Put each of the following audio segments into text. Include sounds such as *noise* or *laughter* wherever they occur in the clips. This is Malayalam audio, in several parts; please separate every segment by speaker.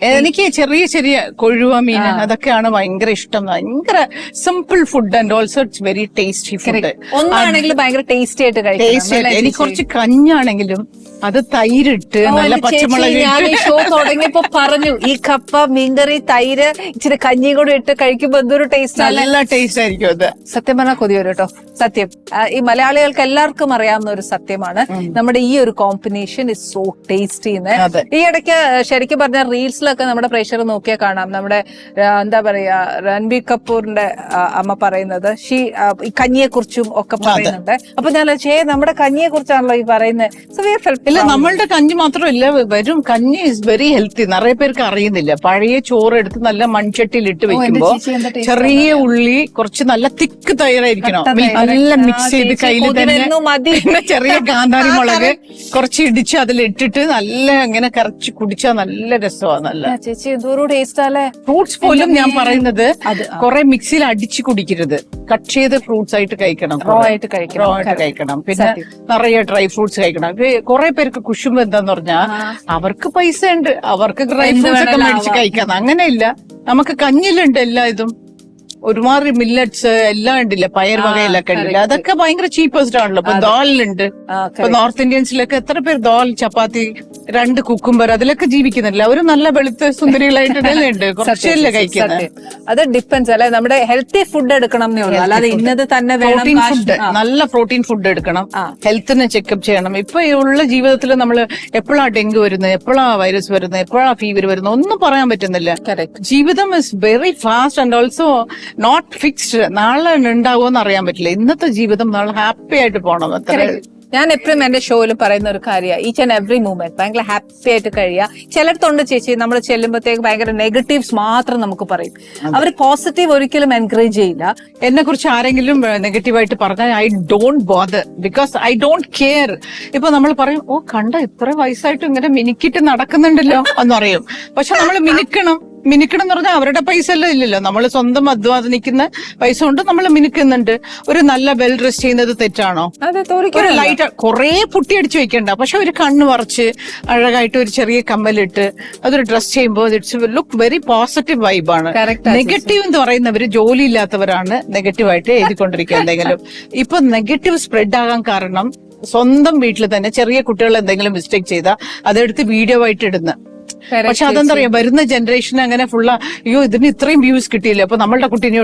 Speaker 1: എനിക്ക് ചെറിയ ചെറിയ കൊഴുവ മീൻ അതൊക്കെയാണ് ഭയങ്കര ഇഷ്ടം. ഭയങ്കര simple food and also it's very tasty food
Speaker 2: ഒന്നാണെങ്കിലും ഭയങ്കര ടേസ്റ്റി ആയിട്ട്
Speaker 1: എനിക്ക് കുറച്ച് കഞ്ഞാണെങ്കിലും അത് തൈരിട്ട് നല്ല പച്ചമുളക്
Speaker 2: ഷോ തുടങ്ങിയപ്പോ പറഞ്ഞു ഈ കപ്പ മീൻകറി തൈര് ഇച്ചിരി കഞ്ഞി കൂടെ ഇട്ട് കഴിക്കുമ്പോ എന്തൊരു ടേസ്റ്റ്
Speaker 1: നല്ല ടേസ്റ്റ് ആയിരിക്കും അത്.
Speaker 2: സത്യം പറഞ്ഞാൽ കൊതി വരും കേട്ടോ. സത്യം. ഈ മലയാളികൾക്ക് എല്ലാവർക്കും അറിയാവുന്ന ഒരു സത്യമാണ്. നമ്മുടെ ഈ ഒരു കോമ്പിനേഷൻ ഇസ് സോ ടേസ്റ്റി. ഈ ഇടയ്ക്ക് ശരിക്കും പറഞ്ഞ റീൽസിലൊക്കെ നമ്മുടെ പ്രേക്ഷകർ നോക്കിയാൽ കാണാം. നമ്മുടെ എന്താ പറയാ രൺബീർ കപൂറിന്റെ അമ്മ പറയുന്നത്. ഷീ ഈ കഞ്ഞിയെ കുറിച്ചും ഒക്കെ പറയുന്നുണ്ട്. അപ്പൊ ഞാൻ ചേ നമ്മുടെ കഞ്ഞിയെ കുറിച്ചാണല്ലോ ഈ പറയുന്നത്
Speaker 1: ഇല്ല നമ്മളുടെ കഞ്ഞി മാത്രമല്ല വരും കഞ്ഞി ഇസ് വെരി ഹെൽത്തി നിറയെ പേർക്ക് അറിയുന്നില്ല. പഴയ ചോറ് എടുത്ത് നല്ല മൺചട്ടിയിൽ ഇട്ട് വെക്കുമ്പോ ചെറിയ ഉള്ളി കുറച്ച് നല്ല തിക്ക് തയ്യാറായിരിക്കണം. നല്ല മിക്സ് ചെയ്ത് കയ്യിൽ തന്നെ *laughs* ചെറിയ *laughs* കാന്താരി മുളക് കുറച്ച് ഇടിച്ച് അതിൽ ഇട്ടിട്ട് നല്ല ഇങ്ങനെ കറച്ച് കുടിച്ചാൽ നല്ല രസമാണ്
Speaker 2: ചേച്ചി എന്തോരം ടേസ്റ്റ് അല്ലേ?
Speaker 1: ഫ്രൂട്ട്സ് പോലും ഞാൻ പറയുന്നത് കുറെ മിക്സിയിൽ അടിച്ച് കുടിക്കരുത്. കട്ട് ചെയ്ത് ഫ്രൂട്ട്സ് ആയിട്ട് കഴിക്കണം
Speaker 2: റോ ആയിട്ട് കഴിക്കണം.
Speaker 1: റോ ആയിട്ട് കഴിക്കണം. പിന്നെ നിറയെ ഡ്രൈ ഫ്രൂട്ട്സ് കഴിക്കണം. കുറെ പേർക്ക് കുശുമ്പ് എന്താന്ന് പറഞ്ഞാ അവർക്ക് പൈസ ഉണ്ട് അവർക്ക് ഡ്രൈ ഫ്രൂട്ട്സ് ഒക്കെ മേടിച്ച് കഴിക്കാം. അങ്ങനെയില്ല. നമുക്ക് കഞ്ഞിലുണ്ട് എല്ലാ ഇതും. ഒരുമാതിരി മില്ലറ്റ്സ് എല്ലാം ഉണ്ടില്ല? പയർ വകയിലൊക്കെ ഉണ്ടല്ലോ? അതൊക്കെ ഭയങ്കര ചീപ്പസ്റ്റ് ആണല്ലോ. ഇപ്പൊ ദാലിലുണ്ട്
Speaker 2: ആ,
Speaker 1: ഇപ്പൊ നോർത്ത് ഇന്ത്യൻസിലൊക്കെ എത്ര പേർ ദാൽ ചപ്പാത്തി രണ്ട് കുക്കുംബർ അതിലൊക്കെ ജീവിക്കുന്നില്ല. അവർ നല്ല വെളുത്ത സുന്ദരികളായിട്ട് കുറച്ചല്ലേ കഴിക്കുന്നത്
Speaker 2: അത് ഡിപ്പെൻസ് അല്ലെ നമ്മുടെ ഹെൽത്തി ഫുഡ് എടുക്കണം എന്നേ അല്ലാതെ ഇന്നത് തന്നെ വേണം
Speaker 1: പ്രോട്ടീൻ ഫുഡ് നല്ല പ്രോട്ടീൻ ഫുഡ് എടുക്കണം. ഹെൽത്തിനെ ചെക്കപ്പ് ചെയ്യണം. ഇപ്പൊ ഈ ഉള്ള ജീവിതത്തിൽ നമ്മൾ എപ്പോഴാ ഡെങ്കു വരുന്നത് എപ്പോഴാ വൈറസ് വരുന്നത് എപ്പോഴാ ഫീവർ വരുന്നത് ഒന്നും പറയാൻ പറ്റുന്നില്ല. ജീവിതം is very fast and also not fixed നാളെ ഉണ്ടാവുമോ എന്ന് അറിയാൻ പറ്റില്ല. ഇന്നത്തെ ജീവിതം നാളെ ഹാപ്പി ആയിട്ട് പോകണം അത്ര
Speaker 2: ഞാൻ എപ്പോഴും എന്റെ ഷോയിൽ പറയുന്ന ഒരു കാര്യമാണ്. ഈച്ച് ആൻഡ് എവറി മൂമെന്റ് ഭയങ്കര ഹാപ്പി ആയിട്ട് കഴിയുക. ചിലടത്തുണ്ട് ചേച്ചി നമ്മൾ ചെല്ലുമ്പോഴത്തേക്ക് ഭയങ്കര നെഗറ്റീവ്സ് മാത്രം നമുക്ക് പറയും. അവർ പോസിറ്റീവ് ഒരിക്കലും എൻകറേജ് ചെയ്യില്ല.
Speaker 1: എന്നെ കുറിച്ച് ആരെങ്കിലും നെഗറ്റീവായിട്ട് പറഞ്ഞാൽ I don't bother because I don't care ഇപ്പൊ നമ്മൾ പറയും ഓ കണ്ട ഇത്ര വയസ്സായിട്ട് ഇങ്ങനെ മിനുക്കിട്ട് നടക്കുന്നുണ്ടല്ലോ എന്നറിയും പക്ഷെ നമ്മൾ മിനുക്കണം. മിനുക്കണം എന്ന് പറഞ്ഞാൽ അവരുടെ പൈസ എല്ലാം ഇല്ലല്ലോ. നമ്മൾ സ്വന്തം അധ്വാനിക്കുന്ന പൈസ കൊണ്ട് നമ്മൾ മിനുക്കുന്നുണ്ട്. ഒരു നല്ല വെൽ ഡ്രസ് ചെയ്യുന്നത് തെറ്റാണോ? ഒരു ലൈറ്റ് കുറെ പുട്ടി അടിച്ചു വെക്കണ്ട. പക്ഷെ ഒരു കണ്ണ് വറച്ച് അഴകായിട്ട് ഒരു ചെറിയ കമ്മലിട്ട് അതൊരു ഡ്രസ് ചെയ്യുമ്പോൾ ഇറ്റ്സ് ലുക്ക് വെരി പോസിറ്റീവ് വൈബാണ് നെഗറ്റീവ് എന്ന് പറയുന്നവര് ജോലി ഇല്ലാത്തവരാണ് നെഗറ്റീവായിട്ട് എഴുതിക്കൊണ്ടിരിക്കുക എന്തെങ്കിലും. ഇപ്പൊ നെഗറ്റീവ് സ്പ്രെഡ് ആകാൻ കാരണം സ്വന്തം വീട്ടിൽ തന്നെ ചെറിയ കുട്ടികൾ എന്തെങ്കിലും മിസ്റ്റേക്ക് ചെയ്താൽ അതെടുത്ത് വീഡിയോ ആയിട്ട് ഇടുന്ന. പക്ഷെ അതെന്താ പറയാ വരുന്ന ജനറേഷൻ അങ്ങനെ ഫുള്ള അയ്യോ ഇതിന് ഇത്രയും വ്യൂസ് കിട്ടിയില്ല അപ്പൊ നമ്മളുടെ കുട്ടീനെ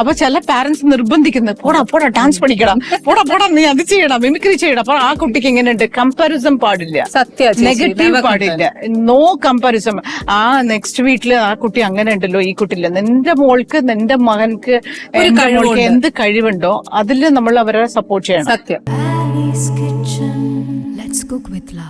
Speaker 1: അപ്പൊ ചില പാരന്റ്സ് നിർബന്ധിക്കുന്നത് പോടാ പോടാ ഡാൻസ് പഠിക്കണം. പോടാ പോടാ നീ അത് ചെയ്യണം മിമിക്രി ചെയ്യണം. അപ്പൊ ആ കുട്ടിക്ക് എങ്ങനെയുണ്ട്? കമ്പാരിസൺ പാടില്ല.
Speaker 2: സത്യം
Speaker 1: നെഗറ്റീവ് പാടില്ല. നോ കമ്പാരിസൺ ആ നെക്സ്റ്റ് വീട്ടിൽ ആ കുട്ടി അങ്ങനെ ഉണ്ടല്ലോ ഈ കുട്ടിയില്ല. നിന്റെ മോൾക്ക് നിന്റെ മകൻക്ക് മോൾക്ക് എന്ത് കഴിവുണ്ടോ അതിൽ നമ്മൾ അവരെ സപ്പോർട്ട് ചെയ്യണം.
Speaker 2: സത്യം.
Speaker 3: Kitchen. Let's cook with love.